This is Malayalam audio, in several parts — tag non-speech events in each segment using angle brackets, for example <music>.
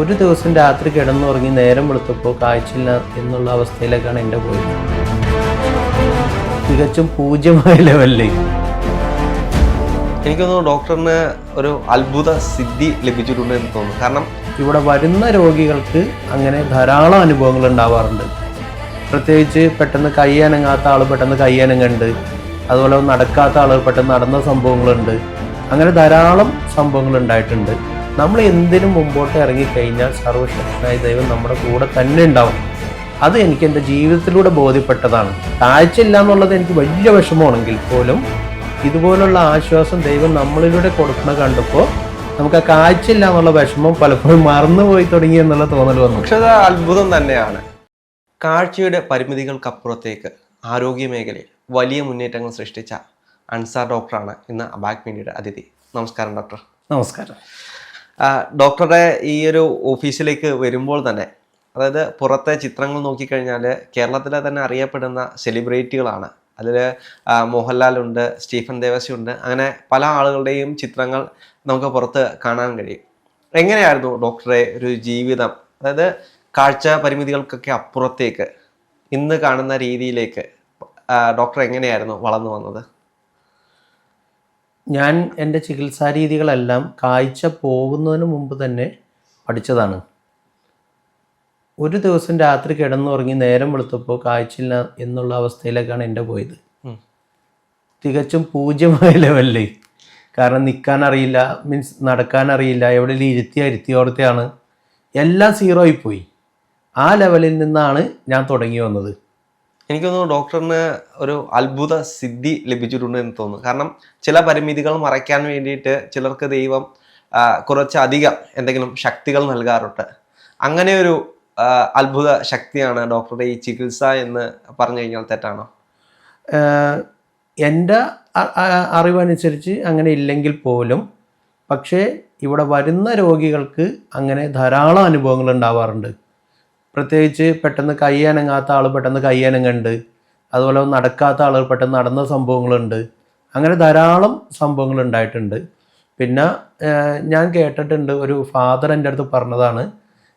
ഒരു ദിവസം രാത്രി കിടന്നുറങ്ങി നേരം വെളുത്തപ്പോൾ കാഴ്ചയില്ല എന്നുള്ള അവസ്ഥയിലേക്കാണ് എന്റെ പോയത്. തികച്ചും പൂജ്യമായ ലെവലിൽ എനിക്ക് തോന്നുന്നു ഡോക്ടറിന് ഒരു അത്ഭുത സിദ്ധി ലഭിച്ചിട്ടുണ്ട് എന്ന് തോന്നുന്നു. കാരണം ഇവിടെ വരുന്ന രോഗികൾക്ക് അങ്ങനെ ധാരാളം അനുഭവങ്ങൾ ഉണ്ടാവാറുണ്ട്. പ്രത്യേകിച്ച് പെട്ടെന്ന് കയ്യനങ്ങാത്ത ആൾ പെട്ടെന്ന് കയ്യനങ്ങുണ്ട് അതുപോലെ നടക്കാത്ത ആൾ പെട്ടെന്ന് നടന്ന സംഭവങ്ങളുണ്ട്. അങ്ങനെ ധാരാളം സംഭവങ്ങൾ ഉണ്ടായിട്ടുണ്ട്. നമ്മൾ എന്തിനും മുമ്പോട്ട് ഇറങ്ങിക്കഴിഞ്ഞാൽ സർവശക്തനായ ദൈവം നമ്മുടെ കൂടെ തന്നെ ഉണ്ടാവും. അത് എനിക്ക് എന്റെ ജീവിതത്തിലൂടെ ബോധ്യപ്പെട്ടതാണ്. കാഴ്ചയില്ല എന്നുള്ളത് എനിക്ക് വലിയ വിഷമമാണെങ്കിൽ പോലും ഇതുപോലുള്ള ആശ്വാസം ദൈവം നമ്മളിലൂടെ കൊടുക്കുന്ന കണ്ടപ്പോൾ നമുക്ക് ആ കാഴ്ചയില്ല എന്നുള്ള വിഷമം പലപ്പോഴും മറന്നുപോയി തുടങ്ങി എന്നുള്ള തോന്നൽ വന്നു. പക്ഷെ അത് അത്ഭുതം തന്നെയാണ്. കാഴ്ചയുടെ പരിമിതികൾക്കപ്പുറത്തേക്ക് ആരോഗ്യ മേഖലയിൽ വലിയ മുന്നേറ്റങ്ങൾ സൃഷ്ടിച്ച അൻസാർ ഡോക്ടറാണ് ഇന്ന് അബാക് മീഡിയയുടെ അതിഥി. നമസ്കാരം ഡോക്ടർ. നമസ്കാരം. ഡോക്ടറുടെ ഈ ഒരു ഓഫീസിലേക്ക് വരുമ്പോൾ തന്നെ അതായത് പുറത്തെ ചിത്രങ്ങൾ നോക്കിക്കഴിഞ്ഞാൽ കേരളത്തിലെ തന്നെ അറിയപ്പെടുന്ന സെലിബ്രിറ്റികളാണ്. അതിൽ മോഹൻലാൽ ഉണ്ട് സ്റ്റീഫൻ ദേവസി ഉണ്ട് അങ്ങനെ പല ആളുകളുടെയും ചിത്രങ്ങൾ നമുക്ക് പുറത്ത് കാണാൻ കഴിയും. എങ്ങനെയായിരുന്നു ഡോക്ടറെ ഒരു ജീവിതം? അതായത് കാഴ്ച പരിമിതികൾക്കൊക്കെ അപ്പുറത്തേക്ക് ഇന്ന് കാണുന്ന രീതിയിലേക്ക് ഡോക്ടർ എങ്ങനെയായിരുന്നു വളർന്നു വന്നത്? ഞാൻ എന്റെ ചികിത്സാ രീതികളെല്ലാം കാഴ്ച പോകുന്നതിന് മുമ്പ് തന്നെ പഠിച്ചതാണ്. ഒരു ദിവസം രാത്രി കിടന്നുറങ്ങി നേരം വെളുത്തപ്പോൾ കാഴ്ചയില്ല എന്നുള്ള അവസ്ഥയിലേക്കാണ് എന്റെ പോയത്. തികച്ചും പൂജ്യമായ ലെവലിൽ കാരണം നിൽക്കാൻ അറിയില്ല മീൻസ് നടക്കാൻ അറിയില്ല എവിടെയെങ്കിലും ഇരുത്തിയ ഇരുത്തിയോടത്തെയാണ് എല്ലാം സീറോ പോയി. ആ ലെവലിൽ നിന്നാണ് ഞാൻ തുടങ്ങി വന്നത്. എനിക്ക് തോന്നുന്നു ഡോക്ടറിന് ഒരു അത്ഭുത സിദ്ധി ലഭിച്ചിട്ടുണ്ട് എന്ന് തോന്നുന്നു. കാരണം ചില പരിമിതികൾ മറയ്ക്കാൻ വേണ്ടിയിട്ട് ചിലർക്ക് ദൈവം കുറച്ചധികം എന്തെങ്കിലും ശക്തികൾ നൽകാറുണ്ട്. അങ്ങനെ ഒരു അത്ഭുത ശക്തിയാണ് ഡോക്ടറുടെ ഈ ചികിത്സ എന്ന് പറഞ്ഞു കഴിഞ്ഞാൽ തെറ്റാണോ? എന്റെ അറിവനുസരിച്ച് അങ്ങനെ ഇല്ലെങ്കിൽ പോലും പക്ഷേ ഇവിടെ വരുന്ന രോഗികൾക്ക് അങ്ങനെ ധാരാളം അനുഭവങ്ങൾ ഉണ്ടാവാറുണ്ട്. പ്രത്യേകിച്ച് പെട്ടെന്ന് കയ്യനങ്ങാത്ത ആൾ പെട്ടെന്ന് കയ്യനങ്ങുണ്ട് അതുപോലെ നടക്കാത്ത ആൾ പെട്ടെന്ന് നടന്ന സംഭവങ്ങളുണ്ട്. അങ്ങനെ ധാരാളം സംഭവങ്ങൾ ഉണ്ടായിട്ടുണ്ട് പിന്നെ ഞാൻ കേട്ടിട്ടുണ്ട് ഒരു ഫാദർ എന്റെ അടുത്ത് പറഞ്ഞതാണ്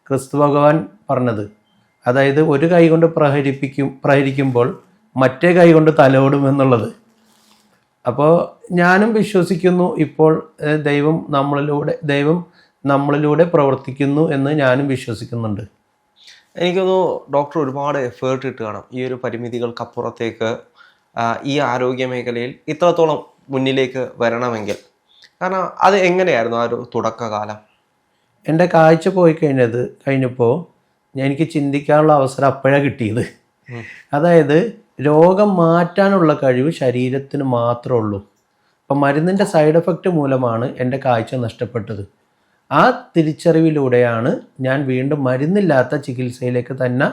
ക്രിസ്തു ഭഗവാൻ പറഞ്ഞത്. അതായത് ഒരു കൈ കൊണ്ട് പ്രഹരിപ്പിക്കും പ്രഹരിക്കുമ്പോൾ മറ്റേ കൈ കൊണ്ട് തലോടും എന്നുള്ളത്. അപ്പോൾ ഞാനും വിശ്വസിക്കുന്നു ഇപ്പോൾ ദൈവം നമ്മളിലൂടെ ദൈവം നമ്മളിലൂടെ പ്രവർത്തിക്കുന്നു എന്ന് ഞാനും വിശ്വസിക്കുന്നുണ്ട്. എനിക്ക് ഡോക്ടർ ഒരുപാട് എഫേർട്ട് ഇട്ട് കാണും. ഈ ഒരു പരിമിതികൾക്കപ്പുറത്തേക്ക് ഈ ആരോഗ്യ മേഖലയിൽ ഇത്രത്തോളം മുന്നിലേക്ക് വരണമെങ്കിൽ. കാരണം അത് എങ്ങനെയായിരുന്നു ആ ഒരു തുടക്കകാലം? എന്റെ കാഴ്ച പോയി കഴിഞ്ഞത് കഴിഞ്ഞപ്പോൾ ഞാൻ എനിക്ക് ചിന്തിക്കാനുള്ള അവസരം അപ്പോഴാണ് കിട്ടിയത്. അതായത് രോഗം മാറ്റാനുള്ള കഴിവ് ശരീരത്തിന് മാത്രമേ ഉള്ളൂ. അപ്പം മരുന്നിന്റെ സൈഡ് എഫക്റ്റ് മൂലമാണ് എന്റെ കാഴ്ച നഷ്ടപ്പെട്ടത്. ആ തിരിച്ചറിവിലൂടെയാണ് ഞാൻ വീണ്ടും മരുന്നില്ലാത്ത ചികിത്സയിലേക്ക് തന്നെ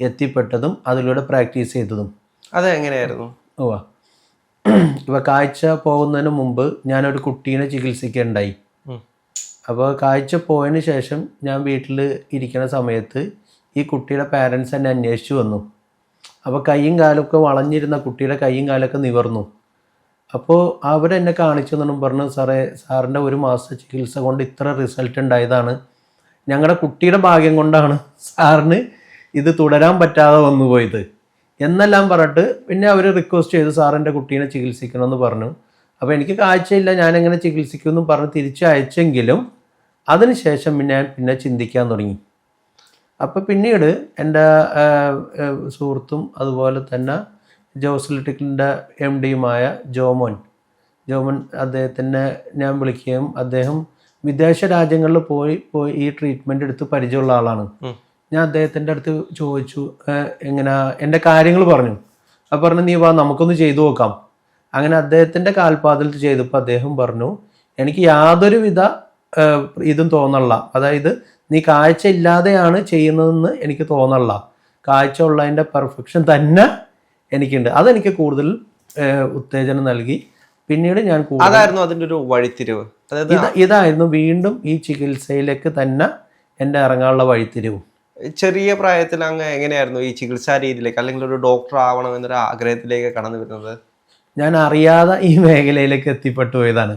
എത്തിപ്പെട്ടതും അതിലൂടെ പ്രാക്ടീസ് ചെയ്തതും. അതെങ്ങനെയായിരുന്നു? ഓ ഇപ്പം കാഴ്ച പോകുന്നതിന് മുമ്പ് ഞാനൊരു കുട്ടീനെ ചികിത്സിക്കുകയുണ്ടായി. അപ്പോൾ കാഴ്ച പോയതിന് ശേഷം ഞാൻ വീട്ടിൽ ഇരിക്കുന്ന സമയത്ത് ഈ കുട്ടിയുടെ പാരൻസ് എന്നെ അന്വേഷിച്ചു വന്നു. അപ്പോൾ കൈയും കാലൊക്കെ വളഞ്ഞിരുന്ന കുട്ടിയുടെ കൈയും കാലൊക്കെ നിവർന്നു. അപ്പോൾ അവരെന്നെ കാണിച്ചു എന്നും പറഞ്ഞു സാറേ സാറിന്റെ ഒരു മാസത്തെ ചികിത്സ കൊണ്ട് ഇത്ര റിസൾട്ട് ഉണ്ടായതാണ്. ഞങ്ങളുടെ കുട്ടിയുടെ ഭാഗ്യം കൊണ്ടാണ് സാറിന് ഇത് തുടരാൻ പറ്റാതെ വന്നു പോയത് എന്നെല്ലാം പറഞ്ഞിട്ട് പിന്നെ അവർ റിക്വസ്റ്റ് ചെയ്തു സാറിന്റെ കുട്ടീനെ ചികിത്സിക്കണമെന്ന് പറഞ്ഞു. അപ്പോൾ എനിക്ക് കാഴ്ചയില്ല ഞാനെങ്ങനെ ചികിത്സിക്കുമെന്നും പറഞ്ഞ് തിരിച്ചു അയച്ചെങ്കിലും അതിനുശേഷം പിന്നെ ഞാൻ പിന്നെ ചിന്തിക്കാൻ തുടങ്ങി. അപ്പോൾ പിന്നീട് എന്റെ സുഹൃത്തും അതുപോലെ തന്നെ ജോസ്ലിറ്റിക്കിന്റെ എം ഡിയുമായ ജോമോൻ. ജോമോൻ അദ്ദേഹത്തിനെ ഞാൻ വിളിക്കുകയും അദ്ദേഹം വിദേശ രാജ്യങ്ങളിൽ പോയി പോയി ഈ ട്രീറ്റ്മെന്റ് എടുത്ത് പരിചയമുള്ള ആളാണ്. ഞാൻ അദ്ദേഹത്തിന്റെ അടുത്ത് ചോദിച്ചു എങ്ങനെയാ എങ്ങനെ? എന്റെ കാര്യങ്ങൾ പറഞ്ഞു. അപ്പം പറഞ്ഞു നീ വാ നമുക്കൊന്ന് ചെയ്തു നോക്കാം. അങ്ങനെ അദ്ദേഹത്തിന്റെ കാൽപാതിൽ ചെയ്തപ്പോൾ അദ്ദേഹം പറഞ്ഞു എനിക്ക് യാതൊരുവിധ ഇതും തോന്നള്ള അതായത് നീ കാഴ്ച ഇല്ലാതെയാണ് ചെയ്യുന്നതെന്ന് എനിക്ക് തോന്നള്ള കാഴ്ച ഉള്ളതിന്റെ പെർഫെക്ഷൻ തന്നെ എനിക്കുണ്ട്. അതെനിക്ക് കൂടുതൽ ഉത്തേജനം നൽകി. പിന്നീട് ഞാൻ അതായിരുന്നു അതിന്റെ ഒരു വഴിത്തിരിവ്. ഇതായിരുന്നു വീണ്ടും ഈ ചികിത്സയിലേക്ക് തന്നെ എന്റെ ഇറങ്ങാനുള്ള വഴിത്തിരിവും. ചെറിയ പ്രായത്തിൽ അങ്ങ് എങ്ങനെയായിരുന്നു ഈ ചികിത്സാ രീതിയിലേക്ക് അല്ലെങ്കിൽ ഒരു ഡോക്ടർ ആവണം എന്നൊരു ആഗ്രഹത്തിലേക്ക് കടന്നു വരുന്നത്? ഞാൻ അറിയാതെ ഈ മേഖലയിലേക്ക് എത്തിപ്പെട്ടു പോയതാണ്.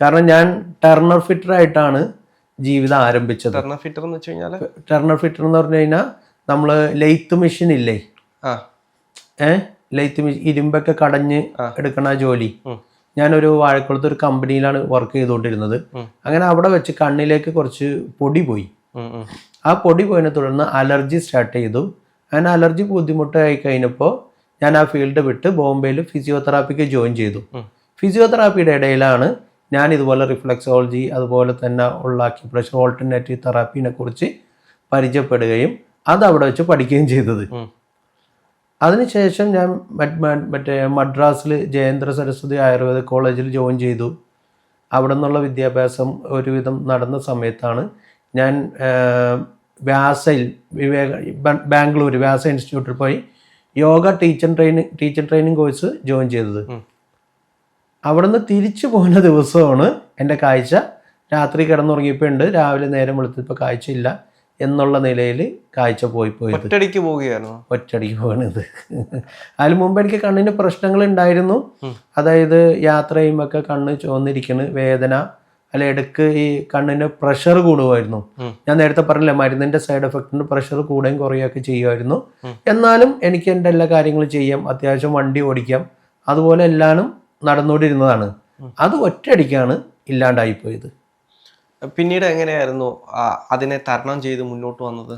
കാരണം ഞാൻ ടെർണർ ഫിറ്റർ ആയിട്ടാണ് ജീവിതം ആരംഭിച്ചത്. ടെർണർ ഫിറ്റർ എന്ന് വെച്ച് കഴിഞ്ഞാൽ ടെർണർ ഫിറ്റർ എന്ന് പറഞ്ഞു കഴിഞ്ഞാൽ നമ്മൾ ലെയ്ത്ത് മെഷീൻ ഇല്ലേ? ആ. ഏ? ലൈറ്റ് മെഷീൻ ഇരുമ്പൊക്കെ കടഞ്ഞ് എടുക്കണ ജോലി. ഞാനൊരു വാഴക്കുളത്ത് ഒരു കമ്പനിയിലാണ് വർക്ക് ചെയ്തുകൊണ്ടിരുന്നത്. അങ്ങനെ അവിടെ വെച്ച് കണ്ണിലേക്ക് കുറച്ച് പൊടി പോയി. ആ പൊടി പോയതിനെ തുടർന്ന് അലർജി സ്റ്റാർട്ട് ചെയ്തു. അങ്ങനെ അലർജി ബുദ്ധിമുട്ടായി കഴിഞ്ഞപ്പോൾ ഞാൻ ആ ഫീൽഡ് വിട്ട് ബോംബെയിൽ ഫിസിയോതെറാപ്പിക്ക് ജോയിൻ ചെയ്തു. ഫിസിയോതെറാപ്പിയുടെ ഇടയിലാണ് ഞാൻ ഇതുപോലെ റിഫ്ലക്സോളജി അതുപോലെ തന്നെ ഉള്ള അക്യുപ്രഷർ ഓൾട്ടർനേറ്റീവ് തെറാപ്പിനെ കുറിച്ച് പരിചയപ്പെടുകയും അത് അവിടെ വെച്ച് പഠിക്കുകയും ചെയ്തത്. അതിനുശേഷം ഞാൻ മറ്റ് മദ്രാസിൽ ജയേന്ദ്ര സരസ്വതി ആയുർവേദ കോളേജിൽ ജോയിൻ ചെയ്തു. അവിടെ നിന്നുള്ള വിദ്യാഭ്യാസം ഒരുവിധം നടന്ന സമയത്താണ് ഞാൻ വ്യാസയിൽ വിവേക ബാംഗ്ലൂർ വ്യാസ ഇൻസ്റ്റിറ്റ്യൂട്ടിൽ പോയി yoga teacher training teacher training course join ചെയ്തത്. അവിടെ നിന്ന് തിരിച്ചു പോകുന്ന ദിവസമാണ് എന്റെ കാഴ്ച. രാത്രി കിടന്നുറങ്ങിയപ്പോൾ ഉണ്ട്. രാവിലെ നേരം വെളുത്തപ്പോൾ കാഴ്ചയില്ല. എന്നുള്ള നിലയിൽ കാഴ്ച പോയി പോയി ഒറ്റടിക്ക് പോവുകയായിരുന്നു. ഒറ്റടിക്ക് പോകണത് അതിന് മുമ്പ് എനിക്ക് കണ്ണിന് പ്രശ്നങ്ങൾ ഉണ്ടായിരുന്നു. അതായത് യാത്ര ചെയ്യുമ്പോൾ കണ്ണ് ചുവന്നിരിക്കണ് വേദന അല്ല ഇടയ്ക്ക് ഈ കണ്ണിന് പ്രഷർ കൂടുമായിരുന്നു. ഞാൻ നേരത്തെ പറഞ്ഞില്ലേ മരുന്നിന്റെ സൈഡ് എഫക്റ്റിന് പ്രഷർ കൂടുകയും കുറയുകയൊക്കെ ചെയ്യുമായിരുന്നു. എന്നാലും എനിക്ക് എന്റെ എല്ലാ കാര്യങ്ങളും ചെയ്യാം അത്യാവശ്യം വണ്ടി ഓടിക്കാം അതുപോലെ എല്ലാനും നടന്നുകൊണ്ടിരുന്നതാണ്. അത് ഒറ്റയടിക്കാണ് ഇല്ലാണ്ടായിപ്പോയത്. പിന്നീട് എങ്ങനെയായിരുന്നു അതിനെ തരണം ചെയ്ത് മുന്നോട്ട് വന്നത്?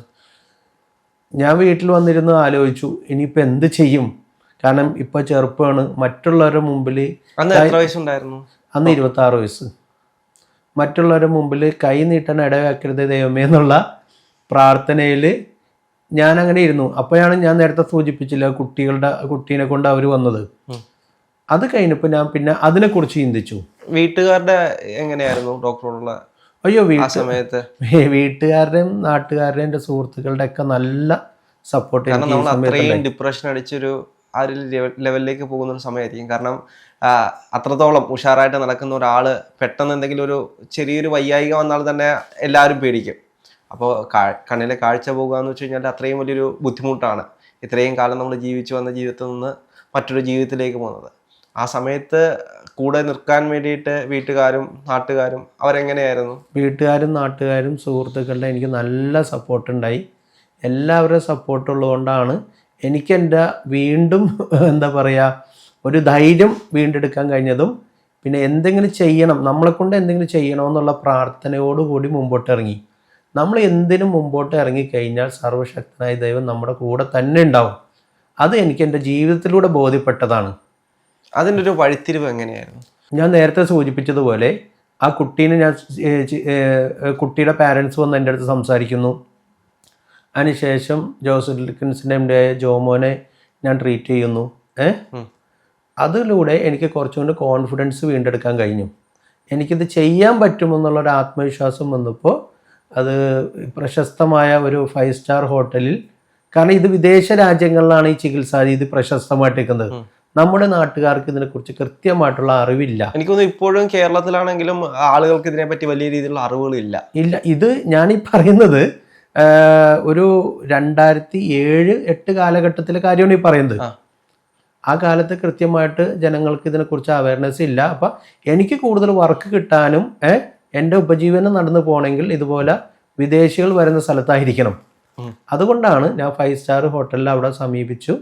ഞാൻ വീട്ടിൽ വന്നിരുന്ന് ആലോചിച്ചു ഇനിയിപ്പോൾ എന്ത് ചെയ്യും? കാരണം ഇപ്പൊ ചെറുപ്പമാണ് മറ്റുള്ളവരുടെ മുമ്പിൽ അന്ന് എത്ര വയസ്സുണ്ടായിരുന്നു? അന്ന് ഇരുപത്തി ആറ് വയസ്സ്. മറ്റുള്ളവരുടെ മുമ്പിൽ കൈ നീട്ടാൻ ഇടവാക്കരുത് ദൈവമേ എന്നുള്ള പ്രാർത്ഥനയിൽ ഞാൻ അങ്ങനെ ഇരുന്നു. അപ്പോഴാണ് ഞാൻ നേരത്തെ സൂചിപ്പിച്ചില്ല കുട്ടികളുടെ കുട്ടീനെ കൊണ്ട് അവർ വന്നത്. അത് കഴിഞ്ഞപ്പോൾ ഞാൻ പിന്നെ അതിനെക്കുറിച്ച് ചിന്തിച്ചു. വീട്ടുകാരുടെ എങ്ങനെയായിരുന്നു ഡോക്ടറോടുള്ള അയ്യോ ആ സമയത്ത്. വീട്ടുകാരുടെയും നാട്ടുകാരുടെയും എന്റെ സുഹൃത്തുക്കളുടെ ഒക്കെ നല്ല സപ്പോർട്ട് കാരണം നമ്മൾ അത്രയും ഡിപ്രഷൻ അടിച്ചൊരു ആ ഒരു ലെവ- ലെവലിലേക്ക് പോകുന്ന ഒരു സമയമായിരിക്കും. കാരണം അത്രത്തോളം ഉഷാറായിട്ട് നടക്കുന്ന ഒരാൾ പെട്ടെന്ന് എന്തെങ്കിലും ഒരു ചെറിയൊരു വയ്യായിക വന്നാൽ തന്നെ എല്ലാവരും പേടിക്കും. അപ്പോൾ കണ്ണിലെ കാഴ്ച പോകുക എന്ന് വെച്ച് കഴിഞ്ഞാൽ അത്രയും വലിയൊരു ബുദ്ധിമുട്ടാണ്. ഇത്രയും കാലം നമ്മൾ ജീവിച്ചു വന്ന ജീവിതത്തിൽ നിന്ന് മറ്റൊരു ജീവിതത്തിലേക്ക് പോകുന്നത്. ആ സമയത്ത് കൂടെ നിൽക്കാൻ വേണ്ടിയിട്ട് വീട്ടുകാരും നാട്ടുകാരും അവരെങ്ങനെയായിരുന്നു? വീട്ടുകാരും നാട്ടുകാരും സുഹൃത്തുക്കളുടെ എനിക്ക് നല്ല സപ്പോർട്ട് ഉണ്ടായി. എല്ലാവരുടെ സപ്പോർട്ട് ഉള്ളതുകൊണ്ടാണ് എനിക്ക് എന്റെ വീണ്ടും <laughs> എന്താ പറയുക ഒരു ധൈര്യം വീണ്ടെടുക്കാൻ കഴിഞ്ഞതും പിന്നെ എന്തെങ്കിലും ചെയ്യണം നമ്മളെ കൊണ്ട് എന്തെങ്കിലും ചെയ്യണമെന്നുള്ള പ്രാർത്ഥനയോടുകൂടി മുമ്പോട്ട് ഇറങ്ങി. നമ്മൾ എന്തിനും മുമ്പോട്ട് ഇറങ്ങിക്കഴിഞ്ഞാൽ സർവശക്തനായ ദൈവം നമ്മുടെ കൂടെ തന്നെ ഉണ്ടാവും. അത് എനിക്ക് എന്റെ ജീവിതത്തിലൂടെ ബോധ്യപ്പെട്ടതാണ്. അതിന്റെ ഒരു വഴിത്തിരിവ് എങ്ങനെയായിരുന്നു? ഞാൻ നേരത്തെ സൂചിപ്പിച്ചതുപോലെ ആ കുട്ടീനെ ഞാൻ കുട്ടിയുടെ പാരൻസ് വന്ന് എന്റെ അടുത്ത് സംസാരിക്കുന്നു. അതിനുശേഷം ജോസഫ് എം ഡി ആയ ജോമോനെ ഞാൻ ട്രീറ്റ് ചെയ്യുന്നു. ഏ? അതിലൂടെ എനിക്ക് കുറച്ചുകൊണ്ട് കോൺഫിഡൻസ് വീണ്ടെടുക്കാൻ കഴിഞ്ഞു. എനിക്കിത് ചെയ്യാൻ പറ്റുമെന്നുള്ളൊരു ആത്മവിശ്വാസം വന്നപ്പോൾ അത് പ്രശസ്തമായ ഒരു ഫൈവ് സ്റ്റാർ ഹോട്ടലിൽ കാരണം ഇത് വിദേശ രാജ്യങ്ങളിലാണ് ഈ ചികിത്സാ രീതി പ്രശസ്തമായിട്ട് നിൽക്കുന്നത് ഉം. നമ്മുടെ നാട്ടുകാർക്ക് ഇതിനെക്കുറിച്ച് കൃത്യമായിട്ടുള്ള അറിവില്ല. എനിക്ക് തോന്നുന്നു ഇപ്പോഴും കേരളത്തിലാണെങ്കിലും ആളുകൾക്ക് ഇതിനെപ്പറ്റി വലിയ രീതിയിലുള്ള അറിവുകളില്ല. ഇല്ല ഇത് ഞാനീ പറയുന്നത് ഒരു രണ്ടായിരത്തി ഏഴ് എട്ട് കാലഘട്ടത്തിലെ കാര്യമാണ് ഈ പറയുന്നത്. ആ. കാലത്ത് കൃത്യമായിട്ട് ജനങ്ങൾക്ക് ഇതിനെക്കുറിച്ച് അവയർനെസ് ഇല്ല. അപ്പം എനിക്ക് കൂടുതൽ വർക്ക് കിട്ടാനും എന്റെ ഉപജീവനം നടന്നു പോകണമെങ്കിൽ ഇതുപോലെ വിദേശികൾ വരുന്ന സ്ഥലത്തായിരിക്കണം. അതുകൊണ്ടാണ് ഞാൻ ഫൈവ് സ്റ്റാർ ഹോട്ടലിൽ അവിടെ സമീപിച്ചു.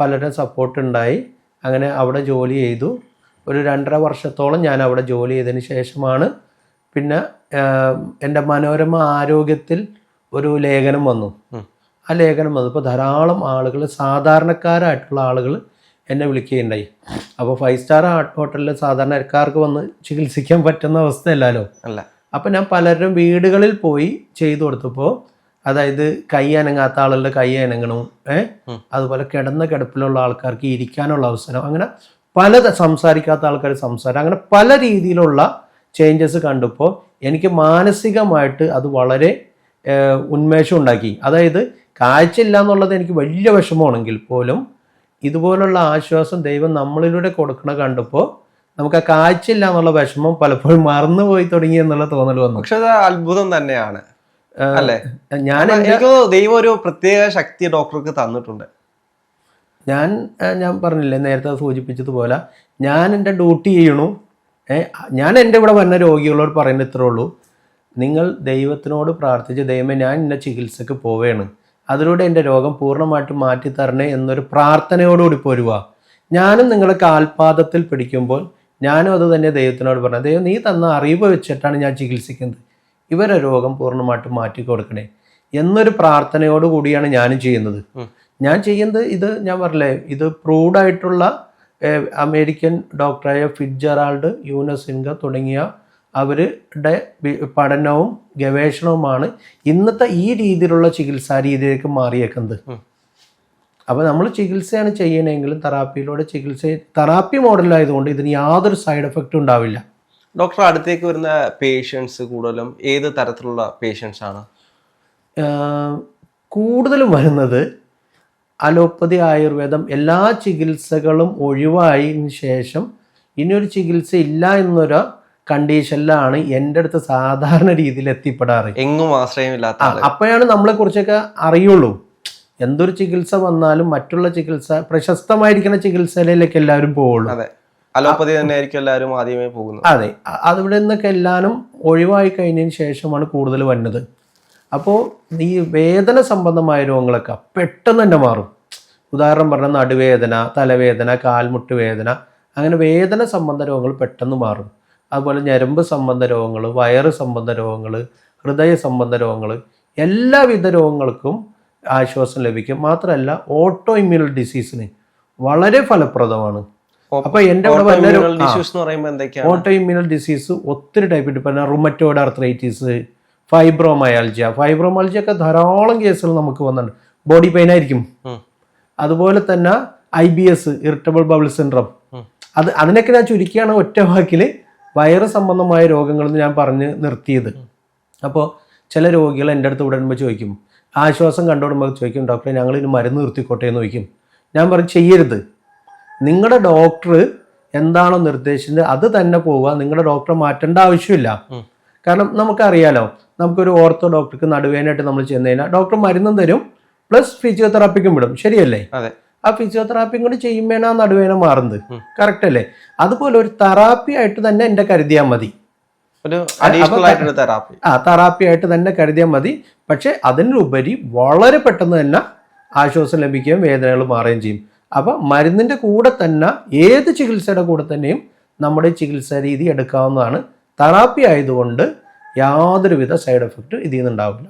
പലരുടെ സപ്പോർട്ട് ഉണ്ടായി. അങ്ങനെ അവിടെ ജോലി ചെയ്തു. ഒരു രണ്ടര വർഷത്തോളം ഞാൻ അവിടെ ജോലി ചെയ്തതിന് ശേഷമാണ് പിന്നെ എന്റെ മനോരമ ആരോഗ്യത്തിൽ ഒരു ലേഖനം വന്നു. ആ ലേഖനം വന്നു. ഇപ്പോൾ ധാരാളം ആളുകൾ സാധാരണക്കാരായിട്ടുള്ള ആളുകൾ എന്നെ വിളിക്കുകയുണ്ടായി. അപ്പോൾ ഫൈവ് സ്റ്റാർ ഹോട്ടലിൽ സാധാരണക്കാർക്ക് വന്ന് ചികിത്സിക്കാൻ പറ്റുന്ന അവസ്ഥയല്ലല്ലോ? അല്ല. അപ്പം ഞാൻ പലരും വീടുകളിൽ പോയി ചെയ്തു കൊടുത്തപ്പോൾ അതായത് കൈ അനങ്ങാത്ത ആളുകളുടെ കൈ അനങ്ങണം ഏ? അതുപോലെ കിടന്ന കിടപ്പിലുള്ള ആൾക്കാർക്ക് ഇരിക്കാനുള്ള അവസരം അങ്ങനെ പല സംസാരിക്കാത്ത ആൾക്കാർ സംസാരം അങ്ങനെ പല രീതിയിലുള്ള ചേഞ്ചസ് കണ്ടപ്പോൾ എനിക്ക് മാനസികമായിട്ട് അത് വളരെ ഉന്മേഷം ഉണ്ടാക്കി. അതായത് കാഴ്ചയില്ല എന്നുള്ളത് എനിക്ക് വലിയ വിഷമമാണെങ്കിൽ പോലും ഇതുപോലുള്ള ആശ്വാസം ദൈവം നമ്മളിലൂടെ കൊടുക്കണ കണ്ടപ്പോൾ നമുക്ക് ആ കാഴ്ചയില്ല എന്നുള്ള വിഷമം പലപ്പോഴും മറന്നു പോയി തുടങ്ങി എന്നുള്ള തോന്നൽ വന്നു. പക്ഷെ അത് അത്ഭുതം തന്നെയാണ്. അല്ലേ? ഞാൻ എനിക്ക് ദൈവം ഒരു പ്രത്യേക ശക്തി ഡോക്ടർക്ക് തന്നിട്ടുണ്ട്. ഞാൻ ഞാൻ പറഞ്ഞില്ലേ നേരത്തെ സൂചിപ്പിച്ചതുപോലെ ഞാൻ എന്റെ ഡ്യൂട്ടി ചെയ്യണു. ഞാൻ എന്റെ ഇവിടെ വന്ന രോഗികളോട് പറയുന്നത് ഇത്രേ ഉള്ളൂ. നിങ്ങൾ ദൈവത്തിനോട് പ്രാർത്ഥിച്ച് ദൈവമേ ഞാൻ എന്റെ ചികിത്സക്ക് പോവേണ്. അതിലൂടെ എന്റെ രോഗം പൂർണമായിട്ടും മാറ്റി തരണേ എന്നൊരു പ്രാർത്ഥനയോടുകൂടി പോരുക. ഞാനും നിങ്ങളെ കാൽപാദത്തിൽ പിടിക്കുമ്പോൾ ഞാനും അത് തന്നെ ദൈവത്തിനോട് പറഞ്ഞു ദൈവം നീ തന്ന അറിവ് വെച്ചിട്ടാണ് ഞാൻ ചികിത്സിക്കുന്നത്. ഇവരെ രോഗം പൂർണമായിട്ടും മാറ്റി കൊടുക്കണേ എന്നൊരു പ്രാർത്ഥനയോട് കൂടിയാണ് ഞാനും ചെയ്യുന്നത്. ഞാൻ ചെയ്യുന്നത് ഇത് ഞാൻ പറഞ്ഞില്ലേ ഇത് പ്രൂവ്ഡ് ആയിട്ടുള്ള അമേരിക്കൻ ഡോക്ടറായ ഫിറ്റ്ജറാൾഡ് യൂനസിൻഗ തുടങ്ങിയ അവരുടെ പഠനവും ഗവേഷണവുമാണ് ഇന്നത്തെ ഈ രീതിയിലുള്ള ചികിത്സാ രീതിയിലേക്ക് മാറിയേക്കുന്നത്. അപ്പൊ അപ്പോൾ നമ്മൾ ചികിത്സയാണ് ചെയ്യണമെങ്കിലും തെറാപ്പിയിലൂടെ ചികിത്സ തെറാപ്പി മോഡലായതുകൊണ്ട് ഇതിന് യാതൊരു സൈഡ് എഫക്റ്റും ഉണ്ടാവില്ല. ഡോക്ടർ അടുത്തേക്ക് വരുന്ന പേഷ്യൻസ് കൂടുതലും ഏത് തരത്തിലുള്ള പേഷ്യൻസ് ആണ്? കൂടുതലും വരുന്നത് അലോപ്പതി ആയുർവേദം എല്ലാ ചികിത്സകളും ഒഴിവായതിനു ശേഷം ഇനിയൊരു ചികിത്സ ഇല്ല എന്നൊരു കണ്ടീഷനിലാണ് എന്റെ അടുത്ത് സാധാരണ രീതിയിൽ എത്തിപ്പെടാറ്. എങ്ങും ആശ്രയമില്ലാത്ത അപ്പോഴാണ് നമ്മളെ കുറിച്ചൊക്കെ അറിയുള്ളൂ. എന്തൊരു ചികിത്സ വന്നാലും മറ്റുള്ള ചികിത്സ പ്രശസ്തമായിരിക്കുന്ന ചികിത്സയിലേക്ക് എല്ലാവരും പോവുള്ളൂ. അലോപ്പതി തന്നെ ആയിരിക്കും എല്ലാവരും ആദ്യമേ പോകുന്നത്. അതെ. അതിവിടെ നിന്നൊക്കെ എല്ലാവരും ഒഴിവായി കഴിഞ്ഞതിന് ശേഷമാണ് കൂടുതൽ വന്നത്. അപ്പോൾ ഈ വേദന സംബന്ധമായ രോഗങ്ങളൊക്കെ പെട്ടെന്ന് തന്നെ മാറും. ഉദാഹരണം പറഞ്ഞാൽ നടുവേദന തലവേദന കാൽമുട്ട് വേദന അങ്ങനെ വേദന സംബന്ധ രോഗങ്ങൾ പെട്ടെന്ന് മാറും. അതുപോലെ ഞരമ്പ് സംബന്ധ രോഗങ്ങൾ വയറ് സംബന്ധ രോഗങ്ങൾ ഹൃദയ സംബന്ധ രോഗങ്ങൾ എല്ലാവിധ രോഗങ്ങൾക്കും ആശ്വാസം ലഭിക്കും. മാത്രമല്ല ഓട്ടോ ഇമ്മ്യൂൺ ഡിസീസിന് വളരെ ഫലപ്രദമാണ്. അപ്പൊ എന്റെ ഓട്ടോ ഇമ്മ്യൂണൽ ഡിസീസ് ഒത്തിരി ടൈപ്പ് ഉണ്ട്. പിന്നെ റുമറ്റോയിഡ് ആർത്രൈറ്റിസ് ഫൈബ്രോമയാൾജിയ ഫൈബ്രോമയാൾജിയ ഒക്കെ ധാരാളം കേസുകൾ നമുക്ക് വന്നിട്ടുണ്ട്. ബോഡി പെയിൻ ആയിരിക്കും. അതുപോലെ തന്നെ I B S irritable bowel syndrome അത് അതിനൊക്കെ ഞാൻ ചുരുക്കിയാണ് ഒറ്റ വാക്കിൽ വയറ് സംബന്ധമായ രോഗങ്ങളെന്ന് ഞാൻ പറഞ്ഞ് നിർത്തിയത്. അപ്പോൾ ചില രോഗികൾ എന്റെ അടുത്ത് ഇവിടെ വരുമ്പോൾ ചോദിക്കും. ആശ്വാസം കണ്ടുവിടുമ്പോൾ ചോദിക്കും ഡോക്ടറെ ഞങ്ങൾ ഇനി മരുന്ന് നിർത്തിക്കോട്ടെ എന്ന് ചോദിക്കും. ഞാൻ പറഞ്ഞ് ചെയ്യരുത്. നിങ്ങളുടെ ഡോക്ടർ എന്താണോ നിർദ്ദേശിച്ചത് അത് തന്നെ പോവുക. നിങ്ങളുടെ ഡോക്ടറെ മാറ്റേണ്ട ആവശ്യമില്ല. കാരണം നമുക്കറിയാലോ നമുക്കൊരു ഓർത്തോ ഡോക്ടർക്ക് നടുവേനായിട്ട് നമ്മൾ ചെന്ന് കഴിഞ്ഞാൽ ഡോക്ടർ മരുന്നും തരും പ്ലസ് ഫിസിയോതെറാപ്പിക്കും വിടും. ശരിയല്ലേ? ആ ഫിസിയോതെറാപ്പിയും കൂടി ചെയ്യുമ്പോഴാണ് ആ നടുവേന മാറുന്നത്. കറക്റ്റ് അല്ലേ? അതുപോലെ ഒരു തെറാപ്പി ആയിട്ട് തന്നെ എന്റെ കരുതിയാൽ മതി. ആ തെറാപ്പി ആയിട്ട് തന്നെ കരുതിയാൽ മതി. പക്ഷെ അതിനുപരി വളരെ പെട്ടെന്ന് തന്നെ ആശ്വാസം ലഭിക്കുകയും വേദനകൾ മാറുകയും ചെയ്യും. അപ്പം മരുന്നിന്റെ കൂടെ തന്നെ ഏത് ചികിത്സയുടെ കൂടെ തന്നെയും നമ്മുടെ ചികിത്സാ രീതി എടുക്കാവുന്നതാണ്. തെറാപ്പി ആയതുകൊണ്ട് യാതൊരുവിധ സൈഡ് എഫക്റ്റും ഇതിൽ നിന്നുണ്ടാവില്ല